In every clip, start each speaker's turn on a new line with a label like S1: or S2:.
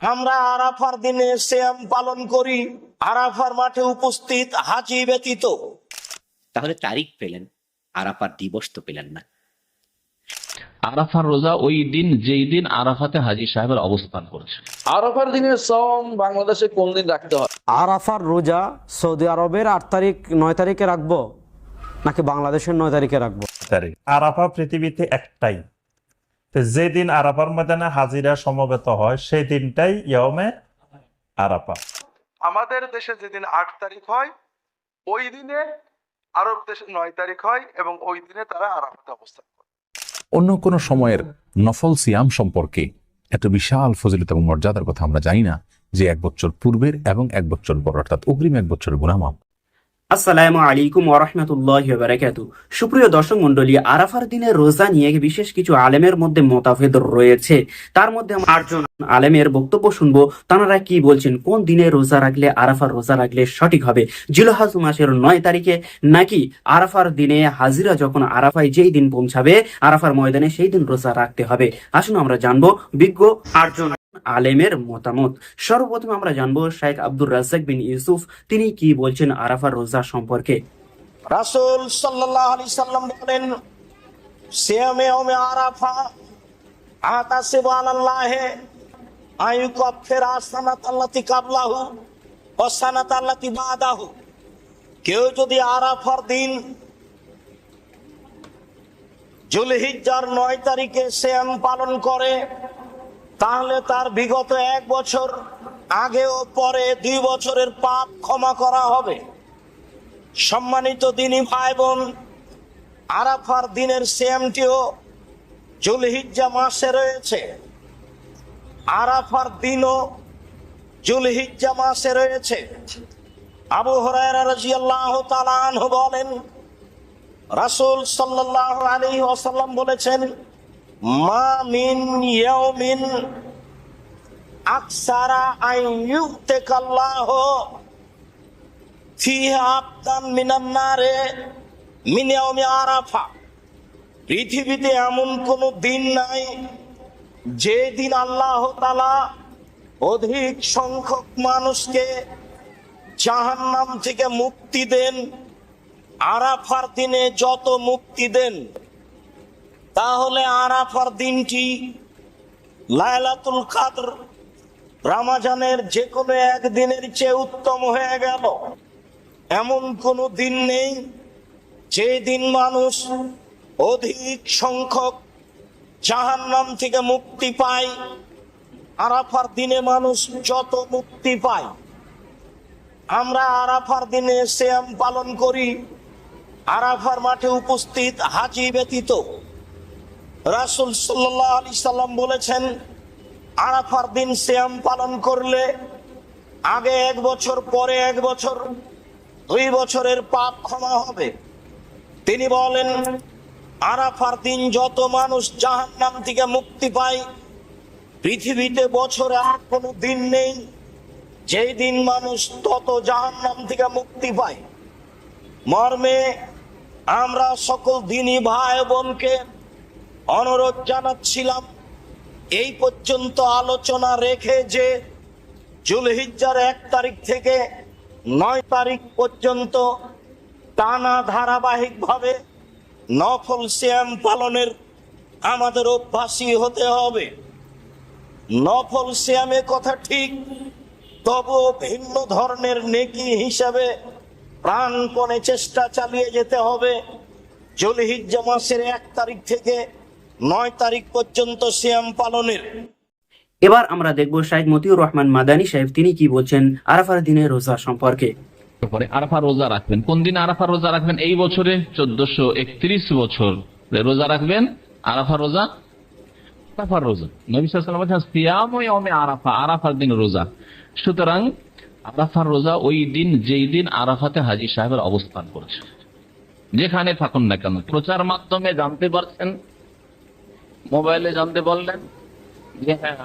S1: আমরা আরাফার দিনে শ্যাম পালন করি। আরাফার মাঠে উপস্থিত হাজি ব্যতীত।
S2: তাহলে তারিখ পেলেন আরাফার দিবস তো পেলেন না।
S3: আরাফার রোজা ওই দিন যেই দিন আরাফাতে হাজি সাহেবের অবস্থান করছে।
S4: আরাফার দিনের সম বাংলাদেশে কোন দিন রাখতে হয়?
S5: আরাফার রোজা সৌদি আরবের আট তারিখ নয় তারিখে রাখব? নাকি বাংলাদেশের নয় তারিখে রাখব?
S6: তারিখ। আরাফা পৃথিবীতে একটাই। যেদিন আরাফার ময়দানে হাজিরা সমবেত হয় সেই দিনটাই ইয়মে আরাফা।
S7: আমাদের দেশে যেদিন আট তারিখ হয় ওই দিনে আরব দেশে নয় তারিখ হয় এবং ওই দিনে তারা আরাফাতে অবস্থান করে।
S8: অন্য কোনো সময়ের নফল সিয়াম সম্পর্কে এত বিশাল ফজিলত এবং মর্যাদার কথা আমরা জানি না যে এক বছর পূর্বের এবং এক বছর পর অর্থাৎ অগ্রিম এক বছর গুণামাপ
S9: আসসালামু আলাইকুম ওরহমতুল্লাহ বারাকাতু সুপ্রিয় দর্শক মন্ডলী আরাফার দিনের রোজা নিয়ে বিশেষ কিছু আলেমের মধ্যে মতাভেদ রয়েছে। তার মধ্যে আটজন আলেমের বক্তব্য শুনব। তারা কি বলছেন? কোন দিনে রোজা রাখলে, আরাফার রোজা রাখলে সঠিক হবে? জিলহাজ মাসের নয় তারিখে নাকি আরাফার দিনে হাজিরা যখন আরাফায় যেই দিন পৌঁছাবে, আরাফার ময়দানে সেই দিন রোজা রাখতে হবে? আসুন আমরা জানব। বিজ্ঞ আটজন আলেমের মতামত। সর্বপ্রথম আমরা জানব শাইখ আব্দুর রাজ্জাক বিন ইউসুফ, তিনি কি বলছেন আরাফার রোজা সম্পর্কে?
S1: রাসূল সাল্লাম বলেন আরাফা, আতাসিবু আলাল্লাহি আয়ুকাফিরা সানাত আল্লাতি কাবলাহু আল্লাতি বাদাহু। কেউ যদি আরাফার দিন জুলহিজ্জার নয় তারিখে শ্যাম পালন করে তাহলে তার বিগত এক বছর আগে ও পরে দুই বছরের পাপ ক্ষমা করা হবে। সম্মানিত দিনী ভাই বোন আরাফার দিনের শ্যামটিও জুলহিজ্জা মাসে রয়েছে। আরাফার দিনও জুলহিজ্জা মাসে রয়েছে। আবু হরায়রা রাদিয়াল্লাহু তাআলা বলেন, রাসূল সাল্লাল্লাহু আলাইহি ওয়াসাল্লাম বলেছেন মা মিন আরাফা। পৃথিবীতে এমন কোন দিন নাই যে দিন আল্লাহ তাআলা অধিক সংখ্যক মানুষকে জাহান্নাম থেকে মুক্তি দেন, আরাফার দিনে যত মুক্তি দেন। তাহলে আরাফার দিনটি লায়লাতুল কাদর, রামাজানের যে কোনো একদিনের চেয়ে উত্তম হয়ে গেল। এমন কোনো দিন নেই যে দিন মানুষ অধিক সংখ্যক জাহান্নাম থেকে মুক্তি পায়। আরাফার দিনে মানুষ যত মুক্তি পায়। আমরা আরাফার দিনে শ্যাম পালন করি। আরাফার মাঠে উপস্থিত হাজি ব্যতীত রাসুল সাল্লাহ আলি সাল্লাম বলেছেন, আরাফার দিন শ্যাম পালন করলে আগে এক বছর, পরে এক বছর, দুই বছরের পাপ ক্ষমা হবে। তিনি বলেন, আরাফার দিন যত মানুষ জাহান্নাম থেকে মুক্তি পায়, পৃথিবীতে বছরে আর কোনো দিন নেই, যেই দিন মানুষ তত জাহান্নাম থেকে মুক্তি পায়। মর্মে আমরা সকল দিনই ভাই বোনকে অনুরোধ জানাচ্ছিলাম, এই পর্যন্ত আলোচনা রেখে যে জুলহিজ্জার এক তারিখ থেকে নয় তারিখ পর্যন্ত টানা ধারাবাহিকভাবে নফল শ্যাম পালনের আমাদের অভ্যাসী হতে হবে। নফল শ্যামে কথা ঠিক, তবুও ভিন্ন ধরনের নেকি হিসাবে প্রাণপণে চেষ্টা চালিয়ে যেতে হবে। জলহিজ্জা মাসের এক তারিখ থেকে নয় তারিখ পর্যন্ত শ্যাম পালনের।
S9: এবার আমরা দেখব শাইখ মতিউর রহমান মাদানী সাহেব তিনি কি বলছেন আরাফার দিনের রোজা সম্পর্কে।
S3: পরে আরাফা রোজা রাখবেন। কোন দিন আরাফা রোজা রাখবেন? এই বছরে চোদ্দশো একত্রিশ বছর। রোজা রাখবেন? আরাফা রোজা? আরাফার রোজা। নবী বলছেন সিয়াম আরাফা। আরাফার দিন রোজা। সুতরাং আরাফার রোজা ওই দিন যেই দিন আরাফাতে হাজি সাহেবের অবস্থান করছে। যেখানে থাকুন না কেন। প্রচার মাধ্যমে জানতে পারছেন মোবাইলে জানতে পারলেন যে হ্যাঁ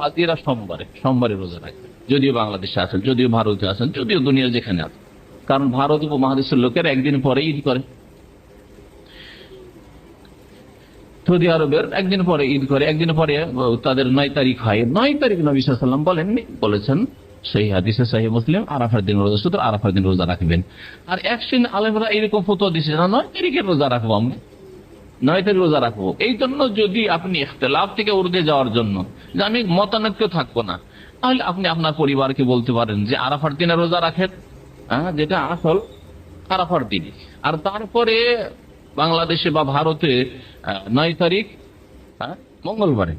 S3: হাজিরা সোমবারে সোমবারে রোজা রাখবেন। যদিও বাংলাদেশে আছেন, যদিও ভারতে আছেন, যদিও দুনিয়া যেখানে আছেন। কারণ ভারত উপমহাদেশের লোকের একদিন পরে ঈদ করে। সৌদি আরবের একদিন পরে ঈদ করে, একদিন পরে তাদের নয় তারিখ হয়। নয় তারিখ নবী সাল্লাম বলেননি বলেছেন, সেই হাদিসে সাহি মুসলিম, আরাফার দিন রোজা শুধু আরাফার দিন রোজা রাখবেন। আর এক শ্রেণি আলেমরা এরকম ফটো দিচ্ছে না, নয় তারিখের রোজা রাখব আমরা। নয় তারিখ রোজা রাখব। এই জন্য যদি আপনি ইখতলাফ থেকে উর্গে যাওয়ার জন্য যে আমি মতানৈক্য থাকব না তাহলে আপনি আপনার পরিবারকে বলতে পারেন যে আরাফার দিনে রোজা রাখেন। হ্যাঁ যেটা আসল আরাফার দিন। আর তারপরে বাংলাদেশে বা ভারতে নয় তারিখ হ্যাঁ, মঙ্গলবারে।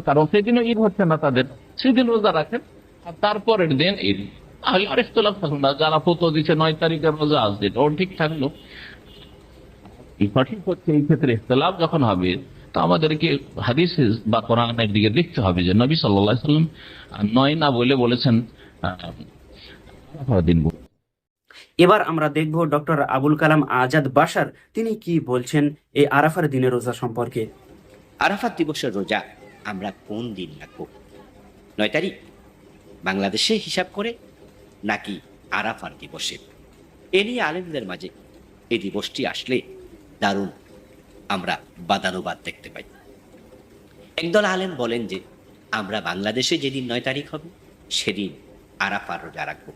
S3: কারণ সেদিনও ঈদ হচ্ছে না তাদের। সেদিন রোজা রাখেন আর তারপরের দিন ঈদ। তাহলে আর ইখতলাফ থাকল না। যারা ফটো দিচ্ছে নয় তারিখের রোজা আসবে ওর ঠিক থাকল। সঠিক হচ্ছে এই ক্ষেত্রে ইখতলাফ যখন হবে তো আমাদেরকে হাদিস বা কোরআনের দিকে দেখতে হবে যে নবী সাল্লাহ সাল্লাম নয় না বলে বলেছেন দিন
S9: এবার আমরা দেখব ডক্টর আবুল কালাম আজাদ বাসার তিনি কি বলছেন এই আরাফার দিনের রোজা সম্পর্কে।
S2: আরাফার দিবসের রোজা আমরা কোন দিন রাখব? নয় তারিখ? বাংলাদেশে হিসাব করে নাকি আরাফার দিবসে? এ নিয়ে আলেমদের মাঝে এই দিবসটি আসলে দারুণ আমরা বাদানুবাদ দেখতে পাই একদল আলেম বলেন যে আমরা বাংলাদেশে যেদিন নয় তারিখ হবে সেদিন আরাফার রোজা রাখবো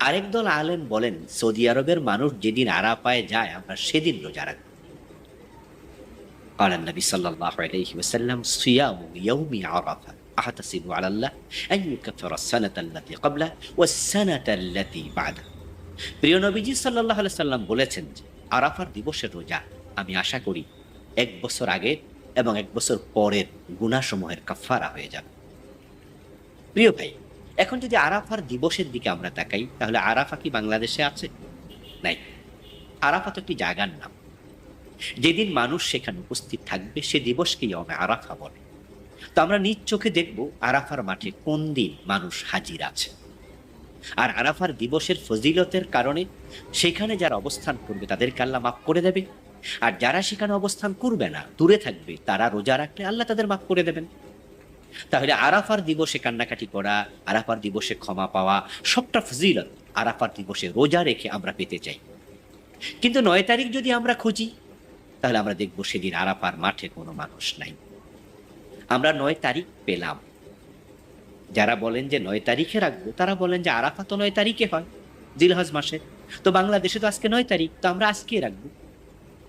S2: আরেক দল আলেম বলেন সৌদি আরবের মানুষ যেদিন আরাফায় যায় আমরা সেদিন রোজা রাখবো قال النبي صلى الله عليه وسلم صيام يوم عرفة أحتسب على الله أن يكفر السنة التي قبله والسنة التي بعده প্রিয় নবীজি সাল্লাহ সাল্লাম বলেছেন যে আরাফার দিবসের রোজা আমি আশা করি এক বছর আগে এবং এক বছর পরের গুণাসমূহের কাফারা হয়ে যাবে। প্রিয় ভাই, এখন যদি আরাফার দিবসের দিকে আমরা তাকাই, তাহলে আরাফা কি বাংলাদেশে আছে? নাই। আরাফা তো একটি জায়গার নাম। যেদিন মানুষ সেখানে উপস্থিত থাকবে, সে দিবসকেই আমরা আরাফা বলে। তো আমরা নিজ চোখে দেখব আরাফার মাঠে কোন দিন মানুষ হাজির আছে। আর আরাফার দিবসের ফজিলতের কারণে সেখানে যারা অবস্থান করবে তাদেরকে আল্লাহ মাফ করে দেবে। আর যারা সেখানে অবস্থান করবে না, দূরে থাকবে, তারা রোজা রাখলে আল্লাহ তাদের মাফ করে দেবেন। তাহলে আরাফার দিবসে কান্নাকাটি করা, আরাফার দিবসে ক্ষমা পাওয়া, সবটা ফজিলত আরাফার দিবসে রোজা রেখে আমরা পেতে চাই। কিন্তু নয় তারিখ যদি আমরা খুঁজি, তাহলে আমরা দেখব সেদিন আরাফার মাঠে কোনো মানুষ নাই। আমরা নয় তারিখ পেলাম। যারা বলেন যে নয় তারিখে রাখব, তারা বলেন যে আরাফা তো নয় তারিখে হয়, জিলহজ মাসে। তো বাংলাদেশে তো আজকে নয় তারিখ, তো আমরা আজকে রাখব।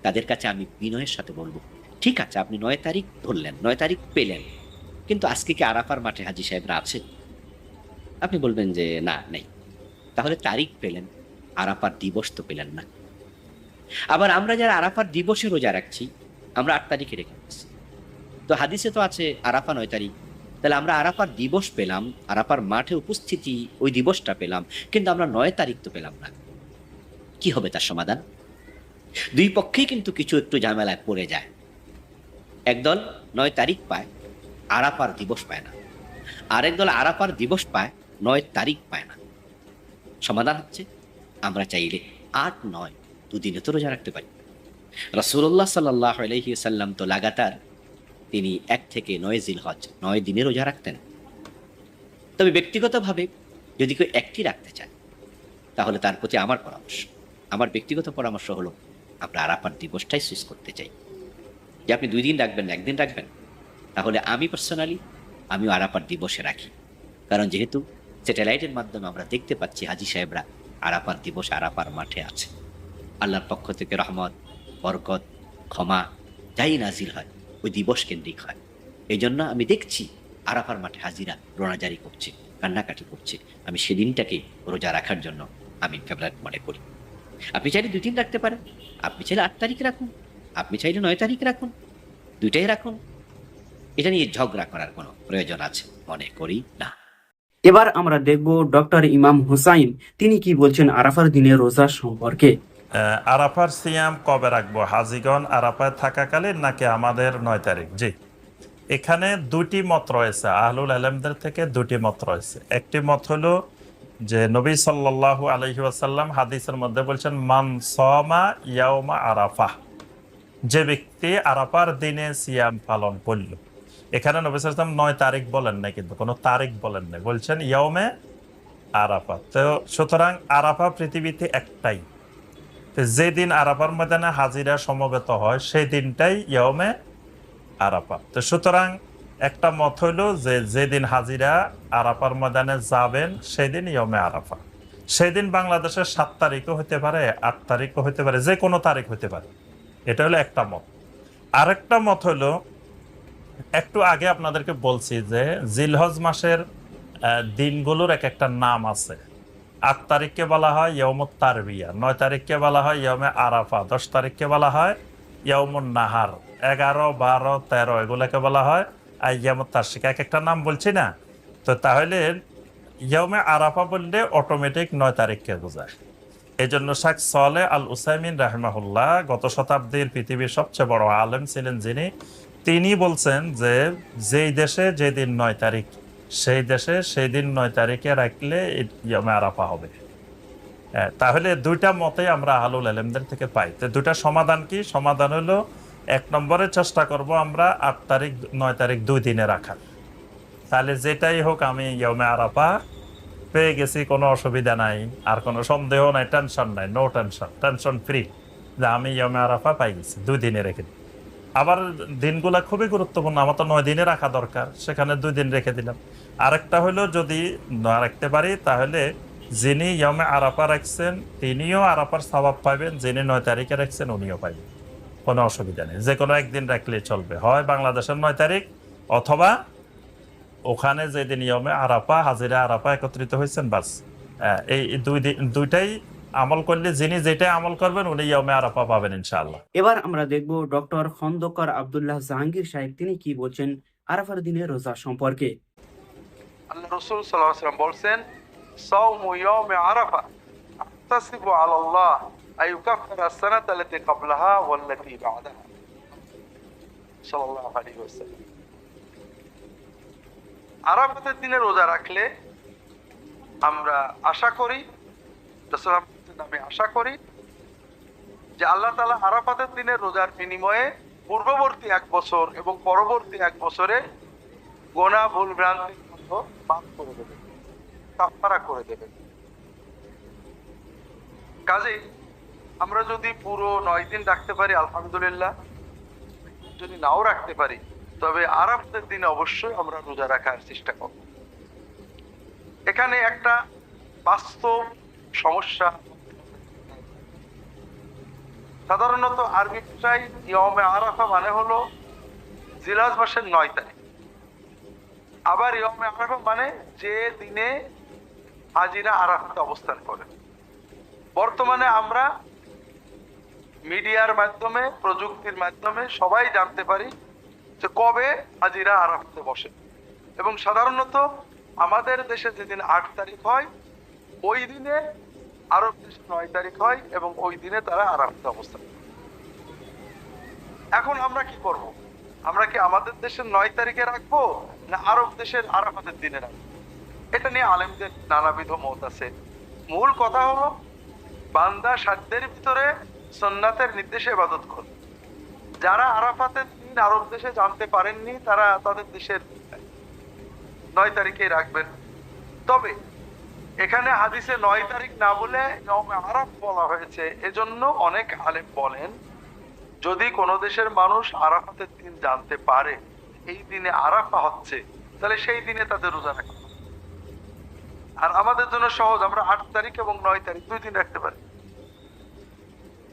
S2: তাদের কাছে আমি বিনয়ের সাথে বলব, ঠিক আছে, আপনি নয় তারিখ ধরলেন, নয় তারিখ পেলেন, কিন্তু আজকে কি আরাফার মাঠে হাজি সাহেবরা আছে আপনি বলবেন যে না, নেই। তাহলে তারিখ পেলেন, আরাফার দিবস তো পেলেন না। আবার আমরা যারা আরাফার দিবসে রোজা রাখছি, আমরা আট তারিখে রেখে তো হাদিসে তো আছে, আরাফা নয় তারিখ তাহলে আমরা আরাফার দিবস পেলাম, আরাফার মাঠে উপস্থিতি ওই দিবসটা পেলাম, কিন্তু আমরা নয় তারিখ তো পেলাম না। কি হবে তার সমাধান? দুই পক্ষেই কিন্তু কিছু একটু ঝামেলায় পড়ে যায়। একদল নয় তারিখ পায়, আরাফার দিবস পায় না। আরেক দল আরাফার দিবস পায়, নয় তারিখ পায় না। সমাধান হচ্ছে, আমরা চাইলে আট, নয় দুদিনে তো রোজা রাখতে পারি। রসুল্লাহ সাল্লাহ আলহিসাল্লাম তো লাগাতার তিনি এক থেকে নয় জিল হজ নয় দিনে রোজা রাখতেন। তবে ব্যক্তিগতভাবে যদি কেউ একটি রাখতে চায়, তাহলে তার প্রতি আমার পরামর্শ। আমার ব্যক্তিগত পরামর্শ হলো, আমরা আরাফার দিবসটাই সুইচ করতে চাই। যে আপনি দুই দিন রাখবেন না, একদিন রাখবেন, তাহলে আমি পার্সোনালি আমিও আরাফার দিবসে রাখি। কারণ যেহেতু স্যাটেলাইটের মাধ্যমে আমরা দেখতে পাচ্ছি হাজি সাহেবরা আরাফার দিবস আরাফার মাঠে আছে। আল্লাহর পক্ষ থেকে রহমত, বরকত, ক্ষমা, যাই নাজিল হয় ওই দিবস কেন্দ্রিক হয় এই জন্য আমি দেখছি আরাফার মাঠে হাজিরা রোনাজারি করছে, কান্নাকাটি করছে। আমি সেদিনটাকে রোজা রাখার জন্য আমি ফেভারেট মনে করি। আপনি চাইলে দুই দিন রাখতে পারেন, আপনি চাইলে আট তারিখ রাখুন, আপনি চাইলে নয় তারিখ রাখুন, দুইটাই রাখুন। এটা নিয়ে ঝগড়া করার কোনো প্রয়োজন আছে মনে করি না।
S9: এবার আমরা দেখব ডক্টর ইমাম হুসাইন, তিনি কি বলছেন আরাফার দিনের রোজা সম্পর্কে।
S6: আরাফার সিয়াম কবে রাখব? হাজিগণ আরাফায় থাকাকালীন নাকি আমাদের নয় তারিখ? জি। এখানে দুটি মত রয়েছে। আহলুল আলমদের থেকে দুটি মত রয়েছে। একটি মত হলো যে নবী সাল্লাল্লাহু আলহি আসাল্লাম হাদিসের মধ্যে বলছেন, মান সমা ইয়াউমা আরাফা যে ব্যক্তি আরাফার দিনে সিয়াম পালন করল। এখানে নবী সাল্লাম নয় তারিখ বলেন না কিন্তু কোনো তারিখ বলেন না বলছেন ইয়াউমে আরাফা তো সুতরাং আরাফা পৃথিবীতে একটাই। যেদিন আরাফার ময়দানে হাজিরা সমবেত হয় সেই দিনটাই ইয়মে আরাফা। তো সুতরাং একটা মত হইল যে যেদিন হাজিরা আরাফার ময়দানে যাবেন, সেদিন ইয়মে আরাফা। সেদিন বাংলাদেশের সাত তারিখও হতে পারে, আট তারিখও হতে পারে, যে কোনো তারিখ হতে পারে। এটা হলো একটা মত। আরেকটা মত হলো একটু আগে আপনাদেরকে বলছি যে জিলহজ মাসের দিনগুলোর এক একটা নাম আছে। আট তারিখকে বলা হয় ইয়মত তারবিয়া, নয় তারিখকে বলা হয় ইয়মে আরাফা, দশ তারিখকে বলা হয় ইয়মুন নাহার, এগারো, বারো, তেরো এগুলোকে বলা হয়। আর ইয়মত তার্শিক, এক একটা নাম বলছি না। তো তাহলে ইয়মে আরাফা বললে অটোমেটিক নয় তারিখকে বোঝায়। এই জন্য শেখ সলে আল উসাইমিন রাহমাহুল্লাহ গত শতাব্দীর পৃথিবীর সবচেয়ে বড় আলেম ছিলেন যিনি। তিনি বলছেন যে যেই দেশে যেদিন নয় তারিখ সেই দেশে সেই দিন নয় তারিখে রাখলে ইয়মে আরাফা হবে। তাহলে দুইটা মতে আমরা আহলুল আলমদের থেকে পাই। তো দুইটা সমাধান কি? সমাধান হলো এক নম্বরে চেষ্টা করব আমরা আট তারিখ, নয় তারিখ দুই দিনে রাখার। তাহলে যেটাই হোক আমি ইয়মে আরাফা পেয়ে গেছি, কোনো অসুবিধা নাই, আর কোনো সন্দেহ নাই, টেনশন নাই, নো টেনশন টেনশন ফ্রি। যে আমি ইয়মে আরাফা পাই গেছি, দুই দিনে রেখে দিই। আবার দিনগুলা খুবই গুরুত্বপূর্ণ, আমার তো নয় দিনে রাখা দরকার, সেখানে দুই দিন রেখে দিলাম। আরেকটা হলো যদি না রাখতে পারি, তাহলে যিনি ইয়মে আরাফা রাখছেন, তিনিও আরাফার স্বভাব পাবেন যিনি নয় তারিখে রাখছেন, উনিও পাবেন কোনো অসুবিধা নেই, যে কোনো একদিন রাখলে চলবে। হয় বাংলাদেশের নয় তারিখ, অথবা ওখানে যেদিন ইয়মে আরাপা হাজিরা আরাফা একত্রিত হয়েছেন, বাস। এই দুই দিন, দুইটাই আমল করলে যিনি যেটা আমল করবেন উনি ইয়মে আরাফা পাবেন ইনশাআল্লাহ।
S9: এবার আমরা দেখব ডক্টর খন্দকার আব্দুল্লাহ জাহাঙ্গীর সাহেব তিনি কি বলছেন আরাফার দিনে রোজা সম্পর্কে?
S7: আল্লাহ রসুল সাল্লাম বলছেন সাওমু ইয়াউমে আরাফা আহতাসিবু আলাল্লাহ আইয়ুকাফিরা আস-সানাতা আল্লাতী ক্বাবলাহা ওয়াল্লাতী বা'দাহা। সাল্লাল্লাহু আলাইহি ওয়াসাল্লাম। আরাফাতের দিনে রোজা রাখলে আমরা আশা করি নামে আশা করি যে আল্লাহ তাআলা আরাফাতের দিনে রোজার বিনিময়ে পূর্ববর্তী এক বছর এবং পরবর্তী এক বছরে গোনা ভুল ভ্রান্তির মতো মাফ করে দেবেন করে দেবেন কাজেই আমরা যদি পুরো নয় দিন রাখতে পারি, আলহামদুলিল্লাহ, যদি নাও রাখতে পারি, তবে আরাফদের দিনে অবশ্যই আমরা রোজা রাখার চেষ্টা করব। এখানে একটা বাস্তব সমস্যা সাধারণত আরবি ইয়মে আরাফা মানে হলো জিলাজ মাসের নয় তারিখ। আবার ইয়মে আরাফা মানে যে দিনে হাজিরা আরাফাতে অবস্থান করে। বর্তমানে আমরা মিডিয়ার মাধ্যমে, প্রযুক্তির মাধ্যমে সবাই জানতে পারি যে কবে হাজিরা আরাফাতে বসে। এবং সাধারণত আমাদের দেশে যেদিন আট তারিখ হয়, ওই দিনে আরব দেশে নয় তারিখ হয় এবং ওই দিনে তারা আরাফাতে অবস্থান এখন আমরা কি করব? আমরা কি আমাদের দেশের নয় তারিখে রাখব না আরব দেশের আরাফাতের দিনে রাখব? এটা নিয়ে আলেমদের নানাবিধ মত আছে। মূল কথা হলো, বান্দা সাধ্যের ভিতরে সন্ন্যাতের নির্দেশে ইবাদত করবে যারা আরাফাতের দিন আরব দেশে জানতে পারেননি, তারা তাদের দেশের নয় তারিখে রাখবেন। তবে এখানে হাদিসে নয় তারিখ না বলে আরাফ বলা হয়েছে। এজন্য অনেক আলেম বলেন, যদি কোনো দেশের মানুষ আরাফাতের দিন জানতে পারে, এই দিনে আরাফা হচ্ছে, তাহলে সেই দিনে তাদের রোজা রাখা আর আমাদের জন্য সহজ, আমরা আট তারিখ এবং নয় তারিখ দুই দিন রাখতে পারি।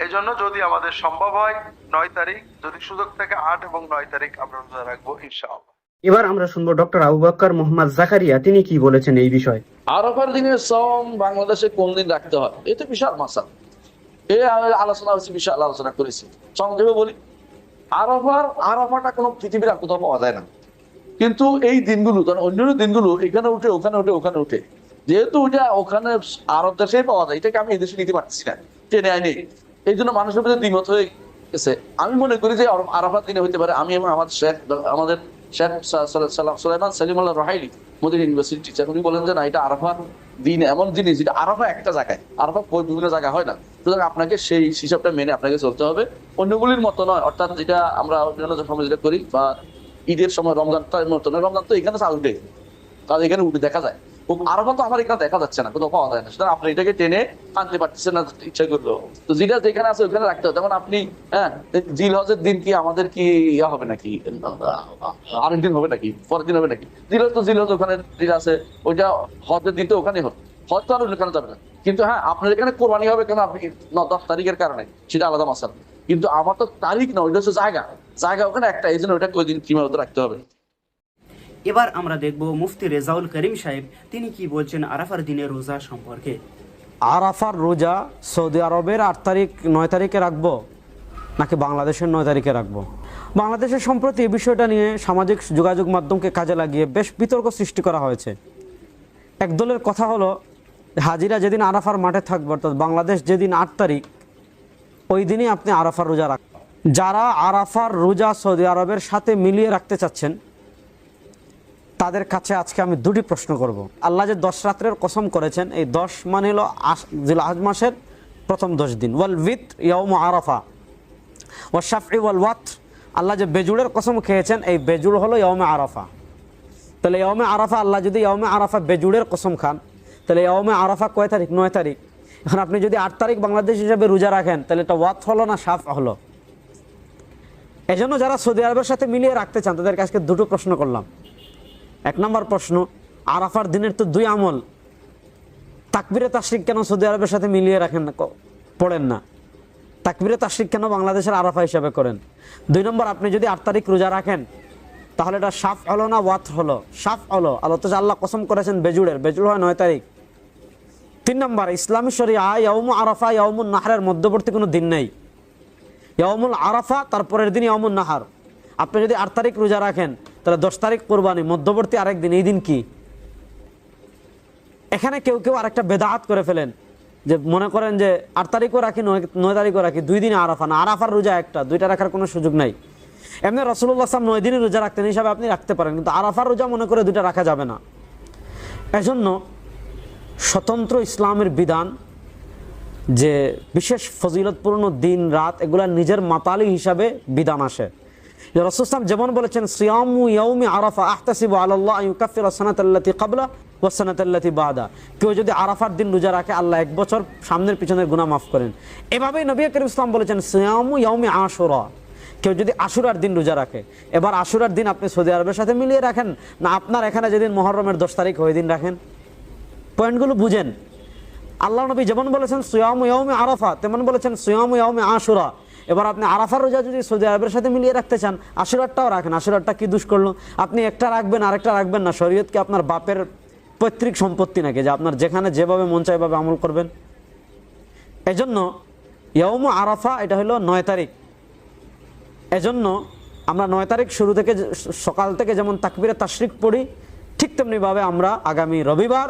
S7: এজন্য যদি আমাদের সম্ভব হয়, নয় তারিখ, যদি সুযোগ থাকে, আট এবং নয় তারিখ আমরা রোজা রাখব, ইনশাআল্লাহ।
S9: এবার আমরা শুনব ডক্টর আবু বকর মোহাম্মদ জাকারিয়া, তিনি কি বলেছেন এই বিষয়ে?
S4: আরাফার দিনের সম বাংলাদেশে কোন দিন রাখতে হয়? এটা বিশাল মাসাল। এ আলোচনা হচ্ছে বিশাল আলোচনা করেছি। সংক্ষেপে বলি, আরাফার, আরাফাটা কোনো পৃথিবীর আর কোথাও পাওয়া যায় না। কিন্তু এই দিনগুলো অন্যান্য দিনগুলো, এখানে উঠে, ওখানে উঠে ওখানে উঠে। যেহেতু ওইটা ওখানে আরব দেশে পাওয়া যায়, এটাকে আমি এদেশে নিতে পারছি না, টেনে আইনি এই জন্য মানুষের মধ্যে দ্বিমত হয়ে গেছে। আমি মনে করি যে আরাফাত দিনে হইতে পারে, আমি এবং আমার শেখ, আমাদের উনি বলেন যে না, এটা দিন জিনিস যেটা একটা জায়গায় বিভিন্ন জায়গায় হয় না। আপনাকে সেই হিসাবটা মেনে আপনাকে চলতে হবে। অন্যগুলির মতো নয়, অর্থাৎ যেটা আমরা অন্যান্য সময় যেটা করি, বা ঈদের সময় রমজানটা মতো নয়, রমজান তো এখানে চালু তাহলে এখানে উঠে দেখা যায়। তো আমার এখানে দেখা যাচ্ছে না কোথাও পাওয়া যায় না। সুতরাং আপনি এটাকে টেনে আনতে পারতেছেন না, ইচ্ছা করল। তো যেখানে আছে ওখানে রাখতে হবে। যেমন আপনি হ্যাঁ জিল হজের দিন কি আমাদের কি ইয়া হবে নাকি? আরেক দিন হবে নাকি? পরের দিন হবে নাকি? জিল তো জিল হজ ওখানে দিন আছে। ওইটা হজের দিন তো ওখানেই হবে। হজ তো আর ওখানে যাবে না। কিন্তু হ্যাঁ আপনার এখানে কোরবানি হবে কেন? আপনি ন- দশ তারিখের কারণে। সেটা আলাদা মাসাল। কিন্তু আমার তো তারিখ না, ওইটা হচ্ছে জায়গা। জায়গা ওখানে একটা, এই জন্য ওইটা ওই দিন সীমাবদ্ধ রাখতে হবে।
S9: এবার আমরা দেখব মুফতি রেজাউল করিম সাহেব, তিনি কি বলছেন আরাফার দিনের রোজা সম্পর্কে।
S5: আরাফার রোজা সৌদি আরবের আট তারিখ, নয় তারিখে রাখব, নাকি বাংলাদেশের নয় তারিখে রাখব? বাংলাদেশের সম্প্রতি এই বিষয়টা নিয়ে সামাজিক যোগাযোগ মাধ্যমকে কাজে লাগিয়ে বেশ বিতর্ক সৃষ্টি করা হয়েছে। একদলের কথা হলো, হাজিরা যেদিন আরাফার মাঠে থাকবে, অর্থাৎ বাংলাদেশ যেদিন আট তারিখ, ওই দিনই আপনি আরাফার রোজা রাখ যারা আরাফার রোজা সৌদি আরবের সাথে মিলিয়ে রাখতে চাচ্ছেন তাদের কাছে আজকে আমি দুটি প্রশ্ন করব। আল্লাহ যে দশ রাত্রের কসম করেছেন, এই দশ মানে হলো আজ মাসের প্রথম দশ দিন। ওয়াল উইথ ইয়ম আরাফা ও শাফি ওয়াল ওয়াত আল্লাহ যে বেজুড়ের কসম খেয়েছেন, এই বেজুড় হলো ইয়মে আরাফা। তাহলে ইয়মে আরাফা, আল্লাহ যদি ইয়মে আরাফা বেজুড়ের কসম খান, তাহলে ইয়মে আরাফা কয় তারিখ? নয় তারিখ। এখন আপনি যদি আট তারিখ বাংলাদেশ হিসাবে রোজা রাখেন, তাহলে এটা ওয়াত হলো না সাফ হলো? এজন্য যারা সৌদি আরবের সাথে মিলিয়ে রাখতে চান, তাদেরকে আজকে দুটো প্রশ্ন করলাম। এক নম্বর প্রশ্ন, আরাফার দিনের তো দুই আমল। তাকবিরে তাশরিক কেন সৌদি আরবের সাথে মিলিয়ে রাখেন না? পড়েন না। তাকবিরে তাশরিক কেন বাংলাদেশের আরাফা হিসাবে করেন? দুই নম্বর, আপনি যদি আট তারিখ রোজা রাখেন, তাহলে এটা সাফ হলো না ওয়াত হলো? সাফ হলো? আল্লাহ তো আল্লাহ কসম করেছেন বেজুড়ের। বেজুড় হয় নয় তারিখ। তিন নম্বর, ইসলামী শরিয়া ইয়মু আরাফা ইয়মুল নাহারের মধ্যবর্তী কোনো দিন নেই। ইয়মুল আরাফা, তারপরের দিন ইয়মুল নাহার। আপনি যদি আট তারিখ রোজা রাখেন, তাহলে দশ তারিখ কোরবানি, মধ্যবর্তী আরেক দিন, এই দিন কি? এখানে কেউ কেউ আরেকটা বেদাহাত করে ফেলেন, যে মনে করেন যে আট তারিখও রাখি, নয় নয় তারিখও রাখি, দুই দিনে আরাফা না, আরাফার রোজা একটা, দুইটা রাখার কোনো সুযোগ নাই। এমনি রসুল্লাহ আসলাম নয় দিনে রোজা রাখতেন হিসাবে আপনি রাখতে পারেন, কিন্তু আরাফার রোজা মনে করে দুইটা রাখা যাবে না। এজন্য স্বতন্ত্র ইসলামের বিধান যে বিশেষ ফজিলতপূর্ণ দিন, রাত, এগুলা নিজের মাতালি হিসাবে বিধান আসে। রসুলাম যেমন বলেছেন, সিয়ামু ইয়াউমি আরাফা আহতাসিবু আলাল্লাহ ইউকাফির সানাতাল্লাতি কাবলা ও সানাতাল্লাতি বাদা। কেউ যদি আরাফার দিন রোজা রাখে, আল্লাহ এক বছর সামনের পিছনের গুনাহ মাফ করেন। এভাবেই নবী করিম ইসলাম বলেছেন, সিয়ামু ইয়াউমি আশুরা। কেউ যদি আশুরার দিন রোজা রাখে, এবার আশুরার দিন আপনি সৌদি আরবের সাথে মিলিয়ে রাখেন না আপনার এখানে যেদিন মহরমের দশ তারিখ, ওই দিন রাখেন? পয়েন্টগুলো বুঝেন। আল্লাহ নবী যেমন বলেছেন, সুয়াম ইয়মে আরাফা, তেমন বলেছেন, সুয়াম ইয়মে আশুরা। এবার আপনি আরাফার রোজা যদি সৌদি আরবের সাথে মিলিয়ে রাখতে চান আশুরারটাও রাখেন। আশুরারটা কি দুষ করল? আপনি একটা রাখবেন, আরেকটা রাখবেন না। শরীয়ত কি আপনার বাপের পৈতৃক সম্পত্তি নাকি, যে আপনার যেখানে যেভাবে মন চায় এভাবে আমল করবেন? এজন্য ইয়ম আরাফা, এটা হলো নয় তারিখ। এজন্য আমরা নয় তারিখ শুরু থেকে সকাল থেকে যেমন তাকবিরে তাশরিক পড়ি, ঠিক তেমনিভাবে আমরা আগামী রবিবার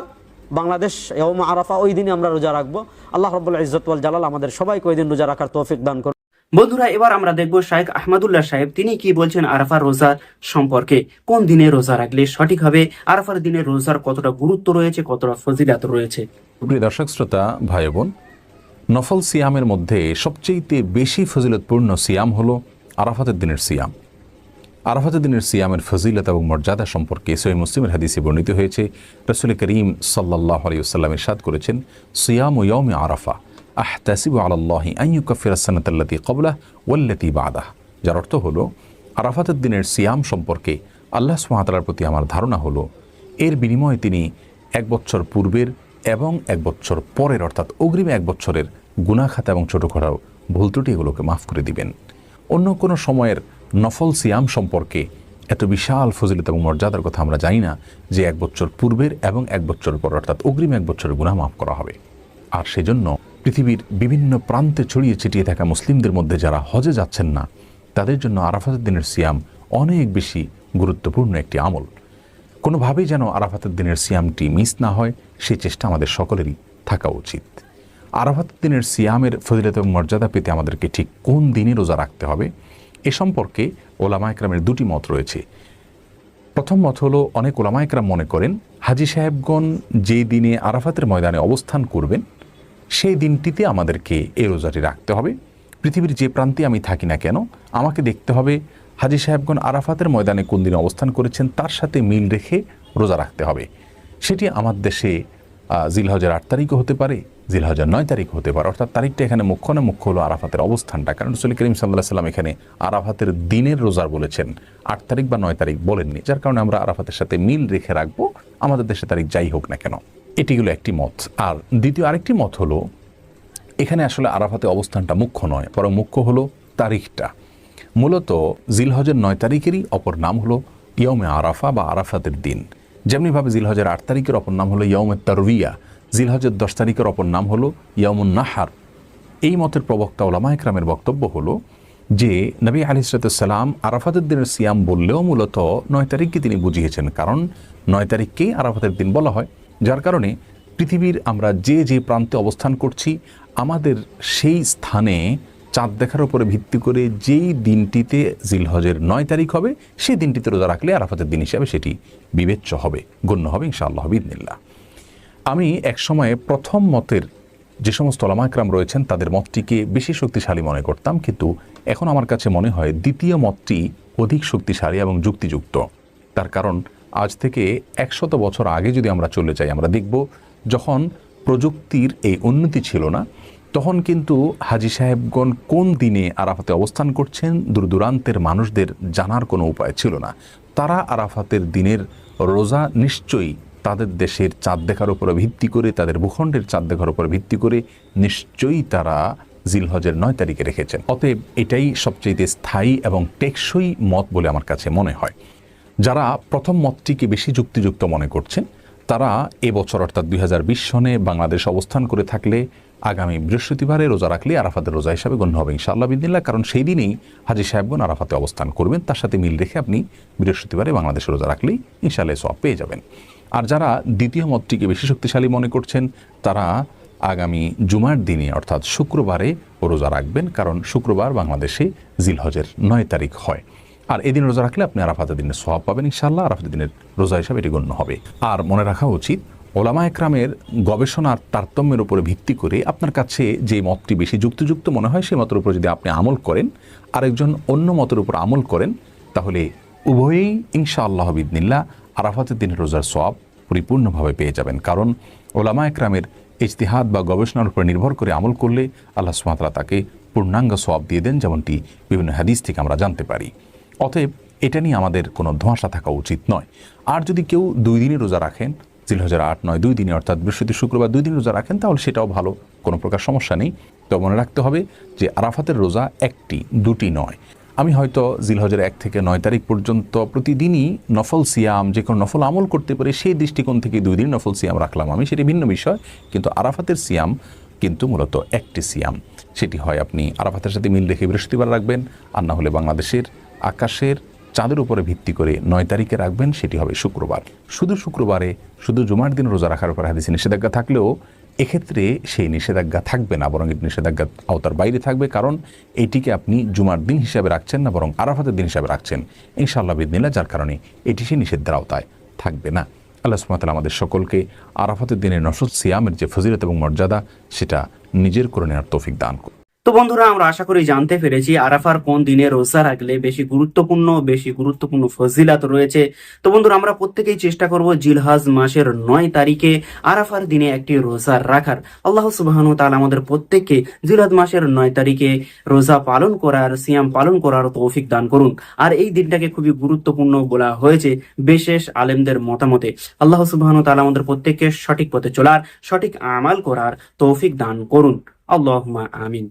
S5: বাংলাদেশ ইয়ম আরাফা, ওই দিনই আমরা রোজা রাখব। আল্লাহ রব্বুল ইজ্জতওয়াল জালাল আমাদের সবাইকে ওই দিন রোজা রাখার তৌফিক দান করুন।
S9: বন্ধুরা, এবার আমরা দেখব শাহেখ আহমদুল্লাহ সাহেব, তিনি কি বলছেন আরাফার রোজা সম্পর্কে? কোন দিনে রোজা রাখলে সঠিক হবে? আরাফার দিনে রোজার কতটা গুরুত্ব রয়েছে, কতটা ফজিলাত রয়েছে?
S8: প্রিয় দর্শক, শ্রোতা ভাই বোন নফল সিয়ামের মধ্যে সবচেয়ে বেশি ফজিলতপূর্ণ সিয়াম হলো আরাফাতের দিনের সিয়াম। আরাফাতের দিনের সিয়ামের ফজিলত এবং মর্যাদা সম্পর্কে সৈয় মুসলিমের হাদিসে বর্ণিত হয়েছে, রসুল করিম সাল্লাহ আলিউসাল্লামের সাদ করেছেন, সিয়াম ও ইয়মে আরাফা। আহ তাসিবু আল্লাহি আইয়ুকফির সানাতাল্লাতি কবলা ওয়াল্লাতি বাদাহ। যার অর্থ হলো, আরাফাতের দিনের সিয়াম সম্পর্কে আল্লাহ সুমাতালার প্রতি আমার ধারণা হলো, এর বিনিময়ে তিনি এক বছর পূর্বের এবং এক বছর পরের, অর্থাৎ অগ্রিম এক বছরের গুনাখাতা এবং ছোটোখাটো ভুল ত্রুটি এগুলোকে মাফ করে দিবেন। অন্য কোনো সময়ের নফল সিয়াম সম্পর্কে এত বিশাল ফজিলত এবং মর্যাদার কথা আমরা জানি না যে এক বছর পূর্বের এবং এক বছর পর, অর্থাৎ অগ্রিম এক বছরের গুনাহ মাফ করা হবে। আর সেজন্য পৃথিবীর বিভিন্ন প্রান্তে ছড়িয়ে ছিটিয়ে থাকা মুসলিমদের মধ্যে যারা হজে যাচ্ছেন না, তাদের জন্য আরাফাতের দিনের সিয়াম অনেক বেশি গুরুত্বপূর্ণ একটি আমল। কোনোভাবেই যেন আরাফাতের দিনের সিয়ামটি মিস না হয় সেই চেষ্টা আমাদের সকলেরই থাকা উচিত। আরাফাতের দিনের সিয়ামের ফজিলত এবং মর্যাদা পেতে আমাদেরকে ঠিক কোন দিনে রোজা রাখতে হবে, এ সম্পর্কে ওলামা একরামের দুটি মত রয়েছে। প্রথম মত হলো, অনেক ওলামা একরাম মনে করেন, হাজি সাহেবগণ যে দিনে আরাফাতের ময়দানে অবস্থান করবেন সেই দিনটিতে আমাদেরকে এই রোজাটি রাখতে হবে। পৃথিবীর যে প্রান্তে আমি থাকি না কেন, আমাকে দেখতে হবে হাজি সাহেবগণ আরাফাতের ময়দানে কোন দিনে অবস্থান করেছেন তার সাথে মিল রেখে রোজা রাখতে হবে। সেটি আমার দেশে জিলহজের আট তারিখও হতে পারে, জিলহজের নয় তারিখ হতে পারে। অর্থাৎ তারিখটা এখানে মুখ্য না মুখ্য হলো আরাফাতের অবস্থানটা। কারণ রসুল করিম সাল্লাহ সাল্লাম এখানে আরাফাতের দিনের রোজার বলেছেন। আট তারিখ বা নয় তারিখ বলেননি। যার কারণে আমরা আরাফাতের সাথে মিল রেখে রাখব। আমাদের দেশে তারিখ যাই হোক না কেন। এটি হলো একটি মত। আর দ্বিতীয় আরেকটি মত হলো, এখানে আসলে আরাফাতে অবস্থানটা মুখ্য নয়, বরং মুখ্য হলো তারিখটা। মূলত জিলহজের নয় তারিখেরই অপর নাম হলো ইয়মে আরাফা বা আরাফাতের দিন। যেমনিভাবে জিলহজের আট তারিখের অপর নাম হলো ইয়মে তারবিয়া জিলহজের দশ তারিখের অপর নাম হলো ইয়মুন নাহার। এই মতের প্রবক্তা ওলামা একরামের বক্তব্য হলো যে, নবী আলিসালাম আরাফাতের দিনের সিয়াম বললেও মূলত নয় তারিখকে তিনি বুঝিয়েছেন। কারণ নয় তারিখকেই আরাফাতের দিন বলা হয়। যার কারণে পৃথিবীর আমরা যে যে প্রান্তে অবস্থান করছি, আমাদের সেই স্থানে চাঁদ দেখার উপরে ভিত্তি করে যেই দিনটিতে জিলহজের নয় তারিখ হবে, সেই দিনটিতে রোজা রাখলে আরাফাতের দিন হিসাবে সেটি বিবেচ্য হবে, গণ্য হবে ইনশাআল্লাহ বিদিনিল্লা আমি এক সময়ে প্রথম মতের যে সমস্ত ওলামাকরাম রয়েছেন, তাদের মতটিকে বেশি শক্তিশালী মনে করতাম, কিন্তু এখন আমার কাছে মনে হয় দ্বিতীয় মতটি অধিক শক্তিশালী এবং যুক্তিযুক্ত। তার কারণ আজ থেকে একশত বছর আগে যদি আমরা চলে যাই, আমরা দেখব যখন প্রযুক্তির এই উন্নতি ছিল না, তখন কিন্তু হাজি সাহেবগণ কোন দিনে আরাফাতে অবস্থান করছেন দূর দূরান্তের মানুষদের জানার কোনো উপায় ছিল না। তারা আরাফাতের দিনের রোজা নিশ্চয়ই তাদের দেশের চাঁদ দেখার উপরে ভিত্তি করে, তাদের ভূখণ্ডের চাঁদ দেখার উপরে ভিত্তি করে নিশ্চয়ই তারা জিলহজের নয় তারিখে রেখেছেন। অতএব এটাই সবচেয়ে স্থায়ী এবং টেকসই মত বলে আমার কাছে মনে হয়। যারা প্রথম মতটিকে বেশি যুক্তিযুক্ত মনে করছেন, তারা এবছর অর্থাৎ দুই হাজার বিশ সনে বাংলাদেশ অবস্থান করে থাকলে আগামী বৃহস্পতিবারে রোজা রাখলে আরাফাতের রোজা হিসাবে গণ্য হবে ইনশাআল্লাহ বিদিল্লা কারণ সেই দিনেই হাজি সাহেবগণ আরাফাতে অবস্থান করবেন। তার সাথে মিল রেখে আপনি বৃহস্পতিবারে বাংলাদেশে রোজা রাখলেই ইনশাআল্লাহ সব পেয়ে যাবেন। আর যারা দ্বিতীয় মতটিকে বেশি শক্তিশালী মনে করছেন, তারা আগামী জুমার দিনে অর্থাৎ শুক্রবারে রোজা রাখবেন, কারণ শুক্রবার বাংলাদেশে জিলহজের নয় তারিখ হয়। আর এদিন রোজা রাখলে আপনি আরাফাতের দিনের সওয়াব পাবেন, ইনশাআল্লাহ আরাফাতের দিনের রোজা হিসাবে এটি গণ্য হবে। আর মনে রাখা উচিত, ওলামা একরামের গবেষণার তারতম্যের উপরে ভিত্তি করে আপনার কাছে যে মতটি বেশি যুক্তিযুক্ত মনে হয়, সেই মতের উপর যদি আপনি আমল করেন, আরেকজন অন্য মতের উপর আমল করেন, তাহলে উভয়েই ইনশাআল্লাহ বিদনিল্লা আরাফাতের দিনের রোজার সওয়াব পরিপূর্ণভাবে পেয়ে যাবেন। কারণ ওলামা একরামের ইজতিহাদ বা গবেষণার উপর নির্ভর করে আমল করলে আল্লাহ সুমাতলা তাকে পূর্ণাঙ্গ সওয়াব দিয়ে দেন, যেমনটি বিভিন্ন হাদিস থেকে আমরা জানতে পারি। অতএব এটা নিয়ে আমাদের কোনো ধোঁয়াশা থাকা উচিত নয়। আর যদি কেউ দুই দিনই রোজা রাখেন জিল হাজার আট নয়, দুই দিনে অর্থাৎ বৃহস্পতি, শুক্রবার দুই দিন রোজা রাখেন, তাহলে সেটাও ভালো, কোনো প্রকার সমস্যা নেই। তো মনে রাখতে হবে যে আরাফাতের রোজা একটি, দুটি নয়। আমি হয়তো জিলহজের এক থেকে নয় তারিখ পর্যন্ত প্রতিদিনই নফল সিয়াম, যে কোনো নফল আমল করতে পারে সেই দৃষ্টিকোণ থেকে দুই দিন নফল সিয়াম রাখলাম আমি, সেটি ভিন্ন বিষয়। কিন্তু আরাফাতের সিয়াম কিন্তু মূলত একটি সিয়াম। সেটি হয় আপনি আরাফাতের সাথে মিল রেখে বৃহস্পতিবার রাখবেন, আর না হলে বাংলাদেশের আকাশের চাঁদের উপরে ভিত্তি করে নয় তারিখে রাখবেন, সেটি হবে শুক্রবার। শুধু শুক্রবারে, শুধু জুমার দিন রোজা রাখার উপর হাদিসে নিষেধাজ্ঞা থাকলেও এক্ষেত্রে সেই নিষেধাজ্ঞা থাকবে না, বরং এটি নিষেধাজ্ঞা আওতার বাইরে থাকবে, কারণ এটিকে আপনি জুমার দিন হিসাবে রাখছেন না, বরং আরাফাতের দিন হিসাবে রাখছেন। ইনশাআল্লাহ বিদিনিল্লা যার কারণে এটি সেই নিষেধের আওতায় থাকবে না। আল্লাহ সুমাতাল আমাদের সকলকে আরাফাতের দিনের নসদ সিয়ামের যে ফজিলত এবং মর্যাদা, সেটা নিজের করে নেওয়ার তৌফিক দান করুন।
S9: তো বন্ধুরা, আমরা আশা করি জানতে পেরেছি আরাফার কোন দিনে রোজা রাখলে বেশি গুরুত্বপূর্ণ বেশি গুরুত্বপূর্ণ ফজিলাত রয়েছে। তো বন্ধুরা, আমরা প্রত্যেকেই চেষ্টা করব জিলহাজ মাসের নয় তারিখে আরাফার দিনে একটি রোজা রাখার। আল্লাহ সুবাহন তাআলা আমাদের প্রত্যেককে জিলহাজ মাসের নয় তারিখে রোজা পালন করার, সিয়াম পালন করার তৌফিক দান করুন। আর এই দিনটাকে খুবই গুরুত্বপূর্ণ বলা হয়েছে বিশেষ আলেমদের মতামতে। আল্লাহ সুবাহন তাআলা আমাদের প্রত্যেককে সঠিক পথে চলার, সঠিক আমাল করার তৌফিক দান করুন। আল্লাহুম্মা আমিন।